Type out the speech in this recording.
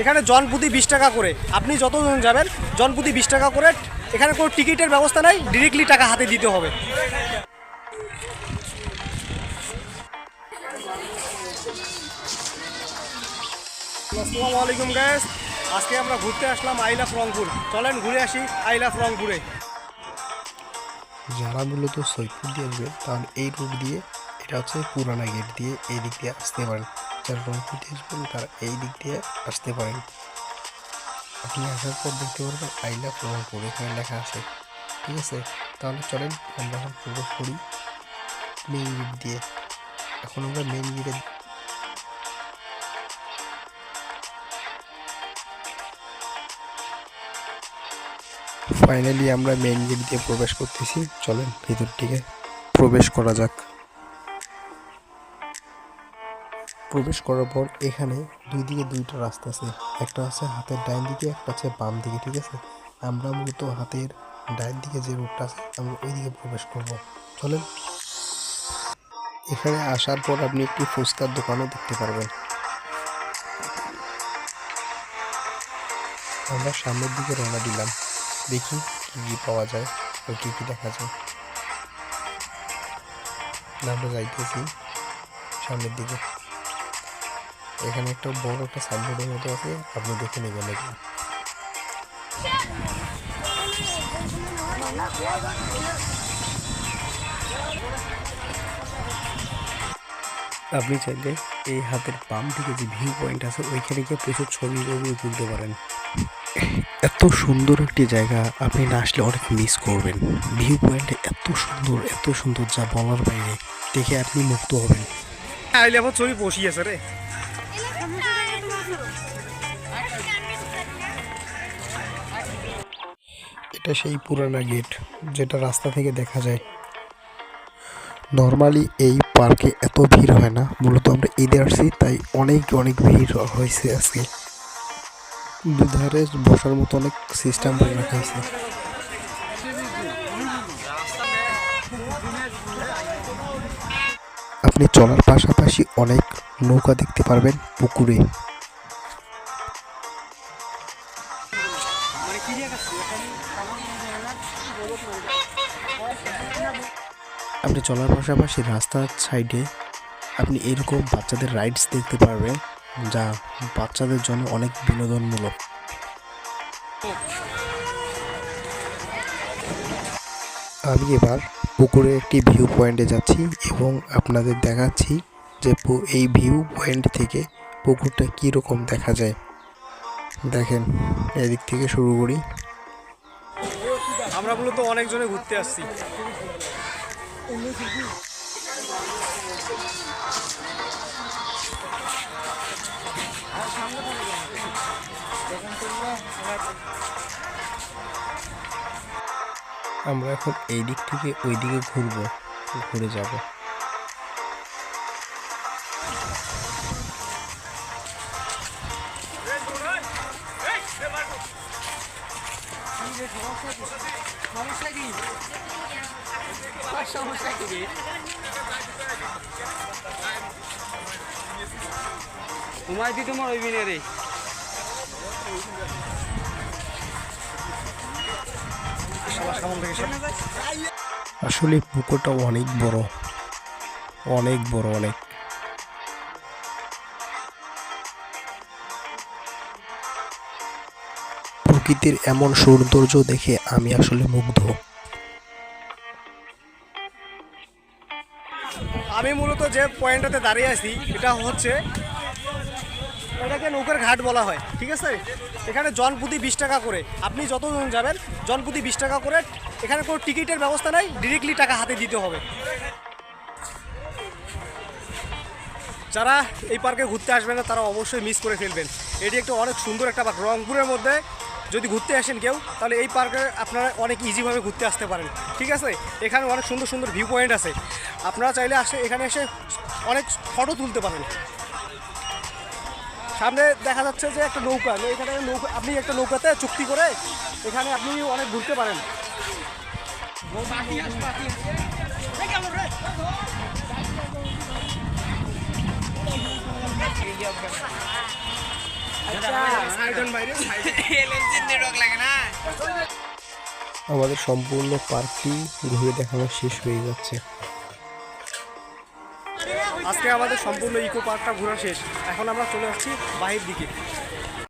এখানে জনপ্রতি বিশ টাকা করে। আপনি যতজন যাবেন জনপ্রতি বিশ টাকা করে, এখানে কোনো টিকিটের ব্যবস্থা নাই ডিরেক্টলি টাকা হাতে দিতে হবে। আসসালামু আলাইকুম গ্যাস আজকে আমরা ঘুরতে আসলাম আইলাফ রংপুর। চলেন ঘুরে আসি আইলাফ রংপুরে। যারা মূলত সৈয়দপুর দিয়ে আসবে, তাহলে এই রুট দিয়ে, এটা হচ্ছে পুরানা গেট দিয়ে এই দিক দিয়ে আসতে পারেন। তারা এই দিক দিয়ে আসতে পারেন। আপনি আসার পর দেখতে পারবেন, আই লাভ রংপুর এখানে লেখা আছে। ঠিক আছে? তাহলে চলেন, আমরা এখন প্রবেশ করি মেইন গেট দিয়ে। এখন আমরা মেইন গেটে ফাইনালি আমরা মেইন গেট দিয়ে প্রবেশ করতেছি। চলেন, ভিতর দিকে প্রবেশ করা যাক। প্রবেশ করার পর এখানে দুই দিকে দুইটা রাস্তা আছে। একটা আছে হাতের ডাইন দিকে, একটা আছে বাম দিকে, ঠিক আছে? আমরা মূলত হাতের ডাইন দিকে যে রোডটা আছে, আমরা ওই দিকে প্রবেশ করব। চলেন। এখানে আসার পর আপনি একটি ফুচকার দোকানও দেখতে পারবেন। আমরা সামনের দিকে রওনা দিলাম। দেখি কি কি পাওয়া যায় ও কি কি দেখা যায়। আমরা যাইতেছি সামনের দিকে। এখানে একটা বড় একটা সাইনবোর্ডের মতো আছে, আপনি দেখে নেবেন আপনি চাইলে এই হাতের বাম থেকে যে ভিউ পয়েন্ট আছে, ওইখানে গিয়ে প্রচুর ছবি টবি তুলতে পারেন। এত সুন্দর একটি জায়গা, আপনি না আসলে অনেক মিস করবেন। ভিউ পয়েন্টে এত সুন্দর এত সুন্দর যা বলার বাইরে, দেখে আপনি মুক্ত হবেন। আইলাফ ছবি বসিয়েছে রে। এটা সেই পুরানা গেট, যেটা রাস্তা থেকে দেখা যায়। নর্মালি এই পার্কে এত ভিড় হয় না, মূলত আমরা ঈদে আসছি, তাই অনেক অনেক ভিড় হয়েছে আজকে। দুধারে বসার মতো অনেক সিস্টেম করে রাখা হয়েছে আপনি চলার পাশাপাশি অনেক নৌকা দেখতে পারবেন পুকুরে। আপনি চলার পাশাপাশি রাস্তার সাইডে আপনি এরকম বাচ্চাদের রাইডস দেখতে পারবেন, যা বাচ্চাদের জন্য অনেক বিনোদনমূলক। আমি এবার পুকুরে একটি ভিউ পয়েন্টে যাচ্ছি এবং আপনাদের দেখাচ্ছি যে এই ভিউ পয়েন্ট থেকে পুকুরটা কীরকম দেখা যায়। দেখেন, এদিক থেকে শুরু করি। আমরা মূলত অনেকজনে ঘুরতে আসছি। আমরা এখন এই দিক থেকে ওই দিকে ঘুরবো, ঘুরে যাব। ঘুমাই দি তোমার ওই বিনে রে। আসলে পুকুরটা অনেক বড়। অনেক বড় অনেক। প্রকৃতির এমন সৌন্দর্য দেখে আমি আসলে মুগ্ধ। আমি মূলত যে পয়েন্টটাতে দাঁড়িয়ে আছি এটা হচ্ছে এটাকে নৌকার ঘাট বলা হয়, ঠিক আছে? এখানে জনপ্রতি বিশ টাকা করে। আপনি যতজন যাবেন, জনপ্রতি বিশ টাকা করে, এখানে কোনো টিকিটের ব্যবস্থা নাই ডিরেক্টলি টাকা হাতে দিতে হবে। যারা এই পার্কে ঘুরতে আসবেন না, তারা অবশ্যই মিস করে ফেলবেন। এটি একটা অনেক সুন্দর একটা পার্ক। রংপুরের মধ্যে যদি ঘুরতে আসেন কেউ, তাহলে এই পার্কে আপনারা অনেক ইজিভাবে ঘুরতে আসতে পারেন। ঠিক আছে? এখানে অনেক সুন্দর সুন্দর ভিউ পয়েন্ট আছে। আপনারা চাইলে আসে, এখানে এসে অনেক ফটো তুলতে পারেন। সামনে দেখা যাচ্ছে যে একটা নৌকা এখানে নৌকা, আপনি একটা নৌকাতে চুক্তি করে এখানে আপনি অনেক ঘুরতে পারেন। আমাদের সম্পূর্ণ পার্কটি ঘুরে দেখানো শেষ হয়ে যাচ্ছে। আজকে আমাদের সম্পূর্ণ ইকো পার্কটা ঘোরা শেষ। এখন আমরা চলে আসছি বাহির দিকে।